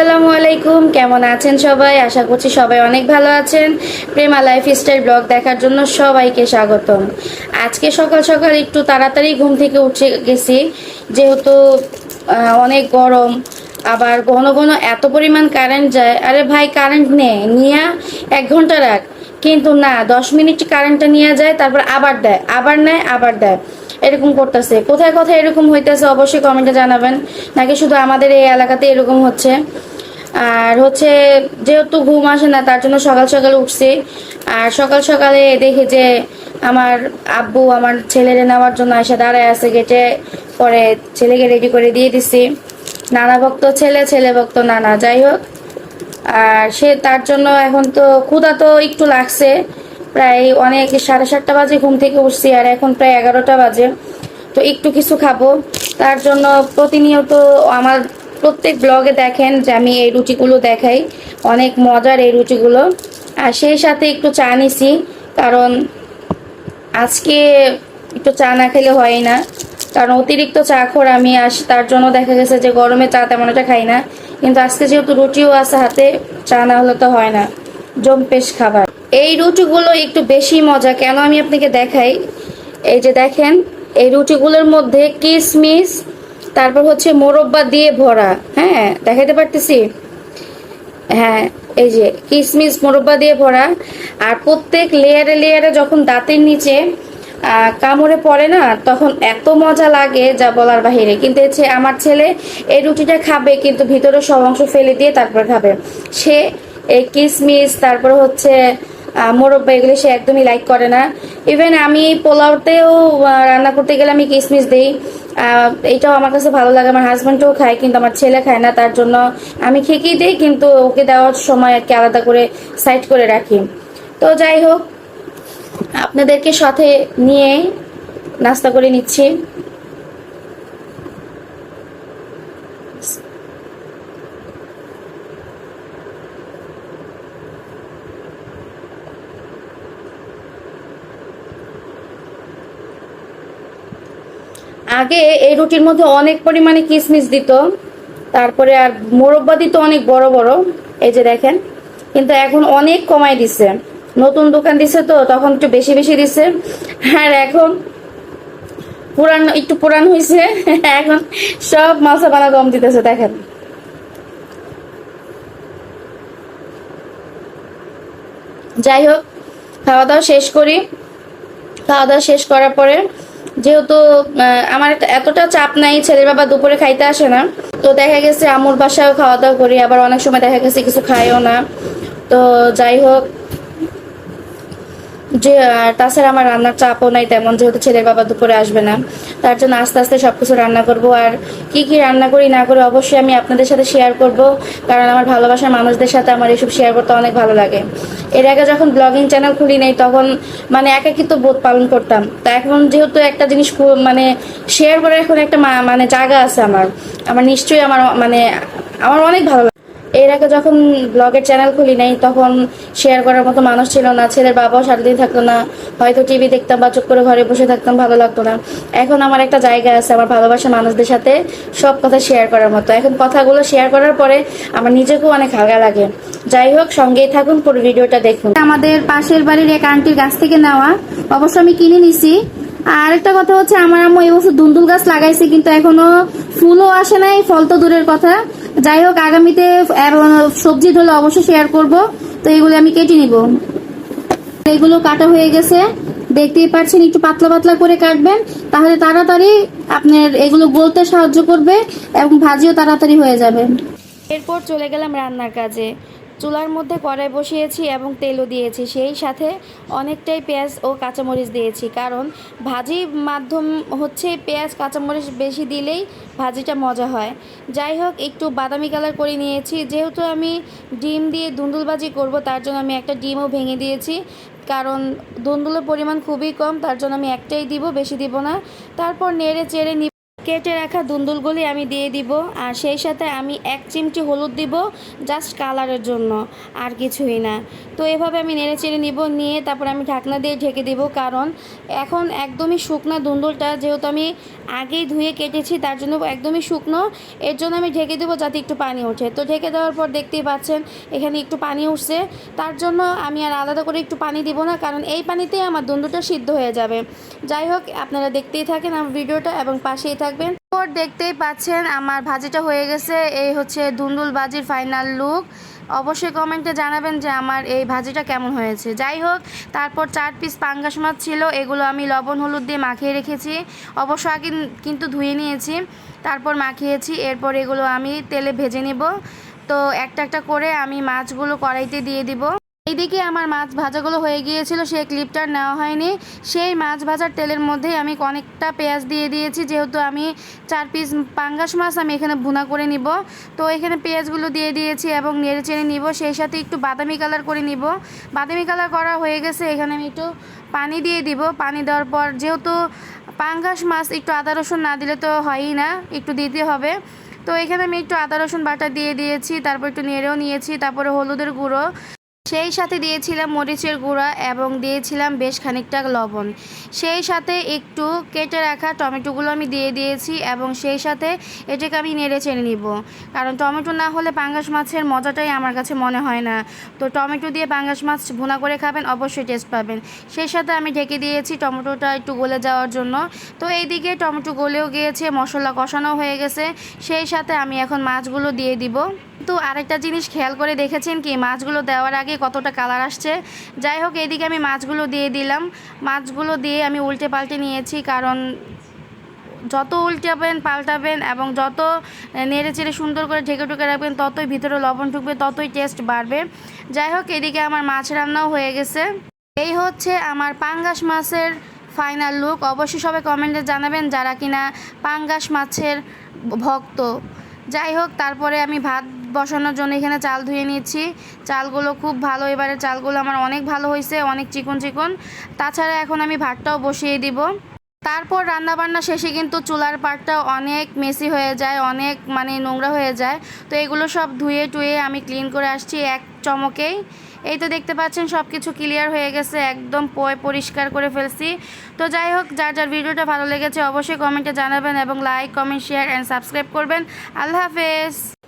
আসসালামু আলাইকুম। কেমন আছেন সবাই? আশা করছি সবাই অনেক ভালো আছেন। প্রেমা লাইফ স্টাইল ব্লগ দেখার জন্য সবাইকে স্বাগতম। আজকে সকাল সকাল একটু তাড়াতাড়ি ঘুম থেকে উঠে গেছি। যেহেতু অনেক গরম, আবার ঘন ঘন এত পরিমাণ কারেন্ট যায়। আরে ভাই কারেন্ট নে। নিয়ে, এক ঘণ্টা রাখ। কিন্তু না, দশ মিনিট কারেন্টটা নিয়ে যায়, তারপর আবার দেয়। আবার নেয়, আবার দেয়। এরকম করতেছে। কোথায় কোথায় এরকম হইতেছে অবশ্যই কমেন্টে জানাবেন। নাকি শুধু আমাদের এই এলাকাতে এরকম হচ্ছে? আর হচ্ছে যেহেতু ঘুম আসে না, তার জন্য সকাল সকাল উঠছি। আর সকাল সকালে দেখি যে আমার আব্বু আমার ছেলেরে নেওয়ার জন্য এসে দাঁড়ায় আছে গেটে। পরে ছেলেকে রেডি করে দিয়ে দিছি। নানা ভক্ত ছেলে ছেলে ভক্ত নানা, যাই হোক। আর সে তার জন্য এখন তো ক্ষুধা তো একটু লাগছে। প্রায় অনেক সাড়ে সাতটা বাজে ঘুম থেকে উঠছি আর এখন প্রায় এগারোটা বাজে। তো একটু কিছু খাব। তার জন্য প্রতিনিয়ত আমার প্রত্যেক ব্লগে দেখেন যে আমি এই রুটিগুলো দেখাই। অনেক মজার এই রুটিগুলো। আর সেই সাথে একটু চা নিছি, কারণ আজকে একটু চা না খেলে হয় না। কারণ অতিরিক্ত চা খোর আমি আস তার জন্য দেখা গেছে যে গরমে চা তেমন একটা খাই না। কিন্তু আজকে যেহেতু রুটিও আছে হাতে, চা না হলে তো হয় না। জম্পেশ খাবার। এই রুটিগুলো একটু বেশি মজা। কেন আমি আপনাকে দেখাই? এই যে দেখেন, এই রুটিগুলোর মধ্যে কিশমিশ তারপর হচ্ছে মোরব্বা দিয়ে ভরা হ্যাঁ দেখাইতে পারতেছি? হ্যাঁ এই যে কিসমিস মোরব্বা দিয়ে ভরা, আর প্রত্যেক লেয়ারে লেয়ারে যখন দাঁতের নিচে কামড়ে পড়ে না, তখন এত মজা লাগে যা বলার বাহিরে। কিন্তু হচ্ছে আমার ছেলে এই রুটিটা খাবে, কিন্তু ভিতরে সব অংশ ফেলে দিয়ে তারপর খাবে। সে এই কিসমিস, তারপর হচ্ছে মোরব্বা, এগুলো সে একদমই লাইক করে না। ইভেন আমি পোলাওতেও রান্না করতে গেলে আমি কিশমিশ দিই। এইটাও আমার কাছে ভালো লাগে। আমার হাজব্যান্ডও খায়, কিন্তু আমার ছেলে খায় না, তার জন্য আমি খেকেই দিই, কিন্তু ওকে দেওয়ার সময় আর কি আলাদা করে সাইড করে রাখি। তো যাই হোক, আপনাদেরকে সাথে নিয়ে নাস্তা করে নিচ্ছি। আগে এই রুটির মধ্যে অনেক পরিমাণে কিশমিশ দিত, তারপরে আর মোরব্বা দিত অনেক বড় বড়, এই যে দেখেন, কিন্তু এখন অনেক কমাই দিছে। নতুন দোকান দিছে তো, তখন একটু বেশি বেশি দিছে। আর এখন পুরান, একটু পুরান হয়েছে এখন সব মাছা বানা কম দিতেছে, দেখেন। যাই হোক, খাওয়া দাওয়া শেষ করি। খাওয়া দাওয়া শেষ করার পরে যেহেতু আমার এতটা চাপ নাই, ছেলের বাবা দুপুরে খাইতে আসে না। তো দেখা গেছে আমুর বাসায় খাওয়া দাওয়া করি, আবার অনেক সময় দেখা গেছে কিছু খাইও না। তো যাই হোক যে তাছাড়া আমার রান্নার চাপও নাই তেমন, যেহেতু ছেলের বাবা দুপুরে আসবে না। তার জন্য আস্তে আস্তে সবকিছু রান্না করব। আর কি কি রান্না করি, না করি অবশ্যই আমি আপনাদের সাথে শেয়ার করব। কারণ আমার ভালোবাসার মানুষদের সাথে আমার এসব শেয়ার করতে অনেক ভালো লাগে। এর আগে যখন ব্লগিং চ্যানেল খুলি নাই, তখন মানে একাকিত্ব বোধ পালন করতাম। তা এখন যেহেতু একটা জিনিস মানে শেয়ার করার এখন একটা মানে জায়গা আছে আমার। আমার নিশ্চয়ই আমার মানে আমার অনেক ভালো লাগে। এর আগে যখন ব্লগের চ্যানেল খুলি নাই, তখন শেয়ার করার মতো মানুষ ছিল না। ছেলের বাবাও সারাদিন থাকতো না। হয়তো টিভি দেখতাম বা চুপ করে ঘরে বসে থাকতাম, ভালো লাগতো না। এখন আমার একটা জায়গা আছে, আমার ভালোবাসা মানুষদের সাথে সব কথা শেয়ার করার মতো। এখন কথাগুলো শেয়ার করার পরে আমার নিজেকেও অনেক হালকা লাগে। যাই হোক, সঙ্গেই থাকুন, পুরো ভিডিওটা দেখুন। আমাদের পাশের বাড়ির এক আন্টির গাছ থেকে নেওয়া। অবশ্য আমি কিনে নিছি। আর একটা কথা হচ্ছে, আমার আম্মু এই বছর দুন্দুল গাছ লাগাইছে, কিন্তু এখনও ফুলও আসে নাই, ফল তো দূরের কথা। যাই হোক আগামীতে সবজি ধরলে অবশ্যই শেয়ার করব। তো এগুলো আমি কেটে নিব। এগুলো কাটা হয়ে গেছে। দেখতেই পাচ্ছেন, একটু পাতলা পাতলা করে কাটবেন। তাহলে তাড়াতাড়ি আপনার এগুলো গলতে সাহায্য করবে এবং ভাজিও তাড়াতাড়ি হয়ে যাবে। এরপর চলে গেলাম রান্নার কাজে। চুলার মধ্যে কড়াই বসিয়েছি এবং তেলও দিয়েছি। সেই সাথে অনেকটাই পেঁয়াজ ও কাঁচামরিচ দিয়েছি। কারণ ভাজি মাধ্যম হচ্ছে পেঁয়াজ, কাঁচামরিচ বেশি দিলেই ভাজিটা মজা হয়। যাই হোক, একটু বাদামি কালার করে নিয়েছি। যেহেতু আমি ডিম দিয়ে দুন্দুল ভাজি করব, তার জন্য আমি একটা ডিমও ভেঙে দিয়েছি। কারণ দুন্দুলের পরিমাণ খুবই কম, তার জন্য আমি একটাই দিব, বেশি দিব না। তারপর নেড়ে চেড়ে কেটে রাখা দুন্দুলগুলি আমি দিয়ে দিব আর সেই সাথে আমি এক চিমটি হলুদ দিব জাস্ট কালারের জন্য, আর কিছুই না। তো এভাবে আমি নেড়ে চেড়ে নিব, নিয়ে তারপর আমি ঢাকনা দিয়ে ঢেকে দিব, কারণ এখন একদমই শুকনো দুন্দুলটা যেহেতু আমি আগেই ধুয়ে কেটেছি, তার জন্য একদমই শুকনো। এর জন্য আমি ঢেকে দেবো যাতে একটু পানি ওঠে। তো ঢেকে দেওয়ার পর দেখতেই পাচ্ছেন, এখানে একটু পানি উঠছে। তার জন্য আমি আর আলাদা করে একটু পানি দিব না, কারণ এই পানিতেই আমার দুন্দুলটা সিদ্ধ হয়ে যাবে। যাই হোক, আপনারা দেখতেই থাকেন আমার ভিডিওটা এবং পাশেই থাকবেন। পর দেখতেই পাচ্ছেন, আমার ভাজিটা হয়ে গেছে। এই হচ্ছে দুন্দুল বাজির ফাইনাল লুক অবশ্যই কমেন্টে জানাবেন যে আমার এই ভাজিটা কেমন হয়েছে। যাই হোক, তারপর চার পিস পাঙ্গাস মাছ ছিল, এগুলো আমি লবণ, হলুদ দিয়ে মাখিয়ে রেখেছি। অবশ্য আগে কিন্তু ধুয়ে নিয়েছি, তারপর মাখিয়েছি, এরপর এগুলো আমি তেলে ভেজে নেব। তো একটা একটা করে আমি মাছগুলো কড়াইতে দিয়ে দিব। এইদিকে আমার মাছ ভাজাগুলো হয়ে গিয়েছিল, সেই ক্লিপটার নেওয়া হয়নি। সেই মাছ ভাজার তেলের মধ্যেই আমি অনেকটা পেঁয়াজ দিয়ে দিয়েছি। যেহেতু আমি চার পিস পাঙ্গাস মাছ আমি এখানে ভুনা করে নিব। তো এখানে পেঁয়াজগুলো দিয়ে দিয়েছি এবং নেড়ে চেড়ে নিব। সেই সাথে একটু বাদামি কালার করে নিব। বাদামি কালার করা হয়ে গেছে, এখানে আমি একটু পানি দিয়ে দিব। পানি দেওয়ার পর যেহেতু পাঙ্গাস মাছ একটু আদা, রসুন না দিলে তো হয়ই না, একটু দিতে হবে। তো এখানে আমি একটু আদা, রসুন বাটা দিয়ে দিয়েছি, তারপর একটু নেড়েও নিয়েছি, তারপরে হলুদের গুঁড়ো। সেই সাথে দিয়েছিলাম মরিচের গুঁড়া এবং দিয়েছিলাম বেশ খানিকটা লবণ। সেই সাথে একটু কেটে রাখা টমেটোগুলো আমি দিয়ে দিয়েছি এবং সেই সাথে এটাকে আমি নেড়ে চেড়ে নিব। কারণ টমেটো না হলে পাঙ্গাস মাছের মজাটাই আমার কাছে মনে হয় না। তো টমেটো দিয়ে পাঙ্গাস মাছ ভুনা করে খাবেন, অবশ্যই টেস্ট পাবেন। সেই সাথে আমি ঢেকে দিয়েছি টমেটোটা একটু গলে যাওয়ার জন্য। তো এইদিকে টমেটো গলেও গিয়েছে, মশলা কষানো হয়ে গেছে। সেই সাথে আমি এখন মাছগুলো দিয়ে দিব। তো আরেকটা জিনিস খেয়াল করে দেখেছেন কি, মাছগুলো দেওয়ার আগে কতটা কালার আসছে। যাই হোক, এদিকে আমি মাছগুলো দিয়ে দিলাম। মাছগুলো দিয়ে আমি উল্টে পাল্টে নিয়েছি, কারণ যত উল্টাবেন, পাল্টাবেন এবং যত নেড়ে চেড়ে সুন্দর করে ঢেকে ঢুকে রাখবেন, ততই ভিতরে লবণ ঢুকবে, ততই টেস্ট বাড়বে। যাই হোক, এদিকে আমার মাছ রান্নাও হয়ে গেছে। এই হচ্ছে আমার পাঙ্গাস মাছের ফাইনাল লুক অবশ্যই সবাই কমেন্টে জানাবেন যারা কিনা পাঙ্গাস মাছের ভক্ত। যাই হোক, তারপরে আমি ভাত বসানোর জন্য এখানে চাল ধুয়ে নিচ্ছি চালগুলো খুব ভালো, এবারে চালগুলো আমার অনেক ভালো হয়েছে, অনেক চিকন চিকন। তাছাড়া এখন আমি ভাতটাও বসিয়ে দিব। তারপর রান্নাবান্না শেষে কিন্তু চুলার পাটটা অনেক মেসি হয়ে যায়, অনেক মানে নোংরা হয়ে যায়। তো এগুলো সব ধুয়ে টুয়ে আমি ক্লিন করে আসছি এক চমকেই। এই তো দেখতে পাচ্ছেন সব কিছু ক্লিয়ার হয়ে গেছে, একদম পয় পরিষ্কার করে ফেলছি। তো যাই হোক, যার যার ভিডিওটা ভালো লেগেছে অবশ্যই কমেন্টে জানাবেন এবং like comment share and subscribe করবেন। আল্লাহ হাফেজ!